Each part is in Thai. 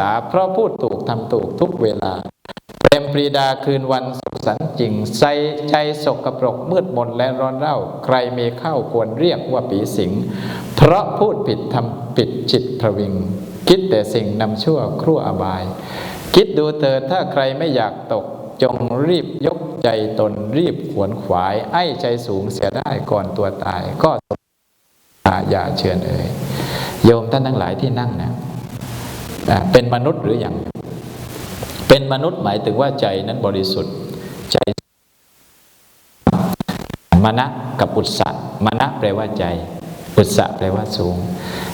ษาเพราะพูดถูกทำถูกทุกเวลาเต็มปรีดาคืนวันสุขสันต์จริงใส่ใจสกปรกมืดมนและร้อนเร่า ใครมีเข้าควรเรียกว่าปีสิง เพราะพูดผิดทำผิดจิตพระวิง คิดแต่สิ่งนำชั่วครั่วอบาย คิดดูเถิดถ้าใครไม่อยากตกจงรีบยกใจตนรีบขวนขวาย ไอ้ใจสูงเสียได้ก่อนตัวตาย ก็อย่าเชิญเอ่ยโยมท่านทั้งหลายที่นั่งนะ่ เป็นมนุษย์หรืออยังเป็นมนุษย์หมายถึงว่าใจนั้นบริสุทธิ์ใจมณะกับอุตสะมณะแปลว่าใจ อุตสะแปลว่าสูง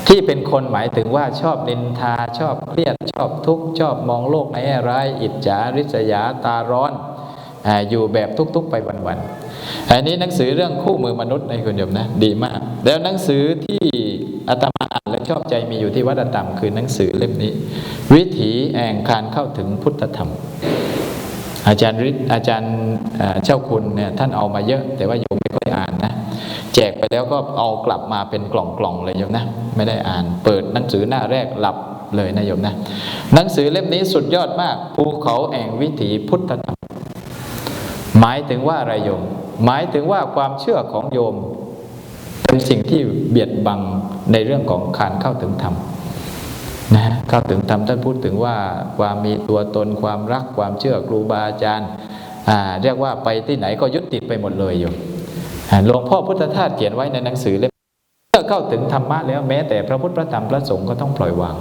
ที่เป็นคนหมายถึงว่าชอบนินทาชอบเครียดชอบทุกข์ชอบมองโลกในแง่ร้าย อิจฉาริษยาตาร้อนอยู่แบบทุกๆไปวันๆอันนี้หนังสือเรื่องคู่มือมนุษย์ในคุณโยมนะ ดีมาก แล้วหนังสือที่อาตมา ชอบใจมีอยู่ที่วัดอตามคือหนังสือเล่มนี้ วิถีแห่งการเข้าถึงพุทธธรรม อาจารย์ฤทธิ์อาจารย์เอ่อเจ้าคุณเนี่ยท่านเอามาเยอะ แต่ว่าโยมไม่ค่อยอ่านนะแจกไปแล้วก็เอากลับมาเป็นกล่องๆเลยโยมนะ ไม่ได้อ่านเปิดหนังสือหน้าแรกหลับเลยนะโยมนะ หนังสือเล่มนี้สุดยอดมาก ภูเขาแห่งวิถีพุทธธรรม หมายถึงว่าอะไรโยม หมายถึงว่าความเชื่อของโยม เป็นสิ่งที่เบียดบังในเรื่องของการเข้าถึงธรรมนะเข้าถึงธรรมท่านพูดถึงว่าความมีตัวตนความรักความเชื่อครูบาอาจารย์อ่าเรียกว่าไปที่ไหนก็ยึดติดไปหมดเลยอยู่หลวงพ่อพุทธทาสเขียนไว้ในหนังสือเล่มเมื่อเข้าถึงธรรมะแล้วแม้แต่พระพุทธพระธรรมพระสงฆ์ก็ต้องปล่อยวาง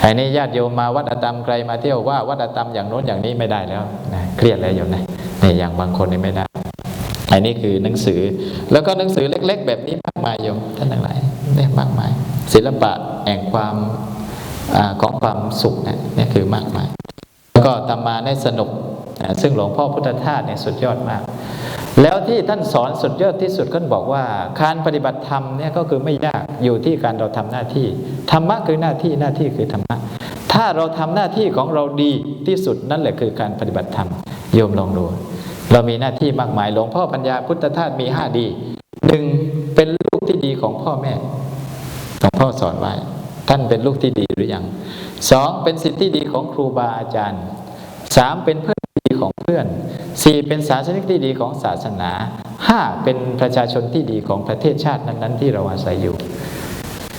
ไอ้นี่ญาติโยมมาวัดอาตมใครมาเที่ยวว่าวัดอาตมอย่างโน้นอย่างนี้ไม่ได้แล้วนะเครียดแล้วโยมนะนี่อย่างบางคนนี่ไม่ได้ อันนี้คือหนังสือ แล้วก็หนังสือเล็ก ๆ แบบนี้มากมายโยมท่านทั้งหลายเนี่ยมากมาย ศิลปะแห่งความอของความสุขเนี่ยนี่คือมากมาย แล้วก็ตามมาในสนุกนะซึ่งหลวงพ่อพุทธทาสเนี่ยสุดยอดมาก แล้วที่ท่านสอนสุดยอดที่สุดก็บอกว่า การปฏิบัติธรรมเนี่ยก็คือไม่ยากอยู่ที่การเราทำหน้าที่ธรรมะคือหน้าที่หน้าที่คือธรรมะถ้าเราทำหน้าที่ของเราดีที่สุดนั่นแหละคือการปฏิบัติธรรมโยมลองดู เรามีหน้าที่มากมายหลวงพ่อปัญญาพุทธทาสมีห้าดีหนึ่งเป็นลูกที่ดีของพ่อแม่หลวงพ่อสอนไว้ ท่านเป็นลูกที่ดีหรือยังสองเป็นสิทธิที่ดีของครูบาอาจารย์สามเป็นเพื่อนที่ดีของเพื่อนสี่เป็นศาสนิกที่ดีของศาสนาห้าเป็นประชาชนที่ดีของประเทศชาตินั้น ๆ ที่เราอาศัยอยู่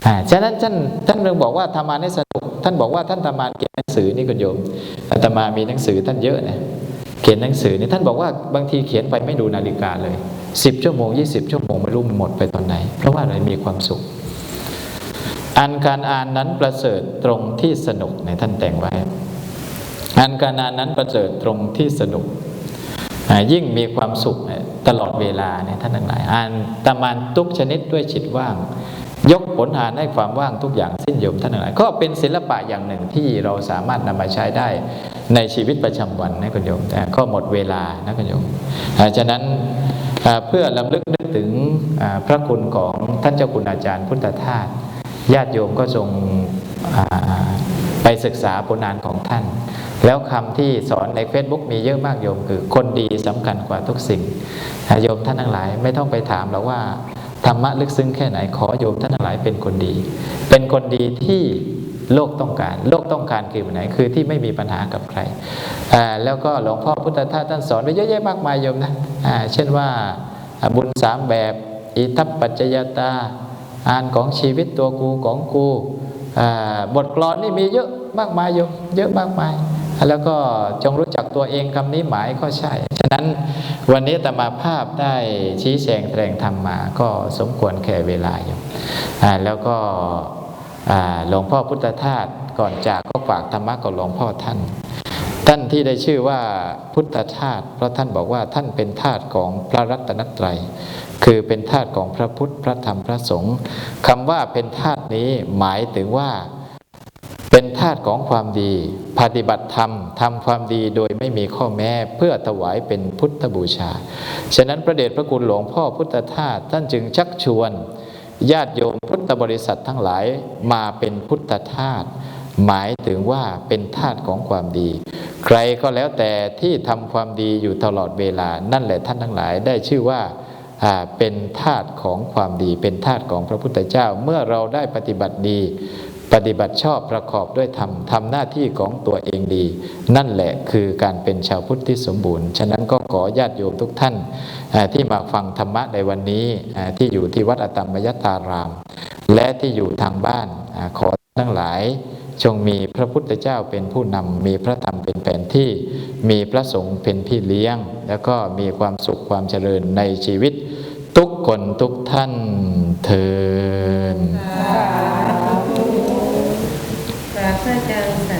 อ่าฉะนั้นท่านท่านเรื่องบอกว่าธรรมาในสนุก ท่านบอกว่าท่านธรรมาเขียนหนังสือนี่คุณโยมอาตมามีหนังสือท่านเยอะนะ ขียนหนังสือนี่ท่านบอกว่าบางทีเขียนไปไม่ดูนาฬิกาเลยสิบชั่วโมงยี่สิบชั่วโมงไม่รู้มันหมดไปตอนไหน เพราะว่าอะไรมีความสุขอันการอ่านนั้นประเสริฐตรงที่สนุกในท่านแต่งไว้อันการอ่านนั้นประเสริฐตรงที่สนุกยิ่งมีความสุขตลอดเวลาเนี่ยท่านทั้งหลายอ่านตามานทุกชนิดด้วยจิตว่าง ยกผลหานให้ความว่างทุกอย่างสิ้นโยมท่านทั้งหลายก็เป็นศิลปะอย่างหนึ่งที่เราสามารถนำมาใช้ได้ ในชีวิตประจำวันนะคุณโยมแต่ก็หมดเวลานะคุณโยมฉะนั้นเพื่อลำลึกนึกถึงพระคุณของท่านเจ้าคุณอาจารย์พุทธทาสญาติโยมก็ทรงไปศึกษาผลงานของท่าน แล้วคำที่สอนใน Facebook มีเยอะมากโยมคือคนดีสำคัญกว่าทุกสิ่งโยมท่านทั้งหลาย ไม่ต้องไปถามหรอกว่าธรรมะลึกซึ้งแค่ไหนขอโยมท่านทั้งหลายเป็นคนดี เป็นคนดีที่ โลกต้องการ โลกต้องการคือแบบไหนคือที่ไม่มีปัญหากับใคร แล้วก็หลวงพ่อพุทธทาสท่านสอนไว้เยอะแยะมากมายโยมนะเช่นว่าบุญสามแบบอิทัปปัจจยตาอ่านของชีวิตตัวกูของกูบทกลอนนี่มีเยอะมากมายโยมเยอะมากมาย แล้วก็จงรู้จักตัวเองคำนี้หมายก็ใช่ ฉะนั้นวันนี้ตมาภาพได้ชี้แจงแสดงธรรมมา ก็สมควรแค่เวลาอยู่แล้วก็ หลวงพ่อพุทธทาสก่อนจากก็ฝากธรรมะกับหลวงพ่อท่าน ท่านที่ได้ชื่อว่าพุทธทาสเพราะท่านบอกว่าท่านเป็นทาสของพระรัตนตรัย คือเป็นทาสของพระพุทธพระธรรมพระสงฆ์คำว่าเป็นทาสนี้หมายถึงว่าเป็นทาสของความดี ปฏิบัติธรรมทำความดีโดยไม่มีข้อแม้เพื่อถวายเป็นพุทธบูชา ฉะนั้นพระเดชพระคุณหลวงพ่อพุทธทาสท่านจึงชักชวน ญาติโยมพุทธบริษัททั้งหลายมาเป็นพุทธทาสหมายถึงว่าเป็นทาสของความดี ใครก็แล้วแต่ที่ทำความดีอยู่ตลอดเวลา นั่นแหละท่านทั้งหลายได้ชื่อว่าเป็นทาสของความดี เป็นทาสของพระพุทธเจ้า เมื่อเราได้ปฏิบัติดี ปฏิบัติชอบประกอบด้วยธรรมทำหน้าที่ของตัวเองดี นั่นแหละคือการเป็นชาวพุทธที่สมบูรณ์ ฉะนั้นก็ขอญาติโยมทุกท่านที่มาฟังธรรมะในวันนี้ที่อยู่ที่วัดอตมยตาราม และที่อยู่ทางบ้านขอทั้งหลายจงมีพระพุทธเจ้าเป็นผู้นำ มีพระธรรมเป็นแผนที่ มีพระสงฆ์เป็นพี่เลี้ยง แล้วก็มีความสุขความเจริญในชีวิต ทุกคนทุกท่านเทิน กร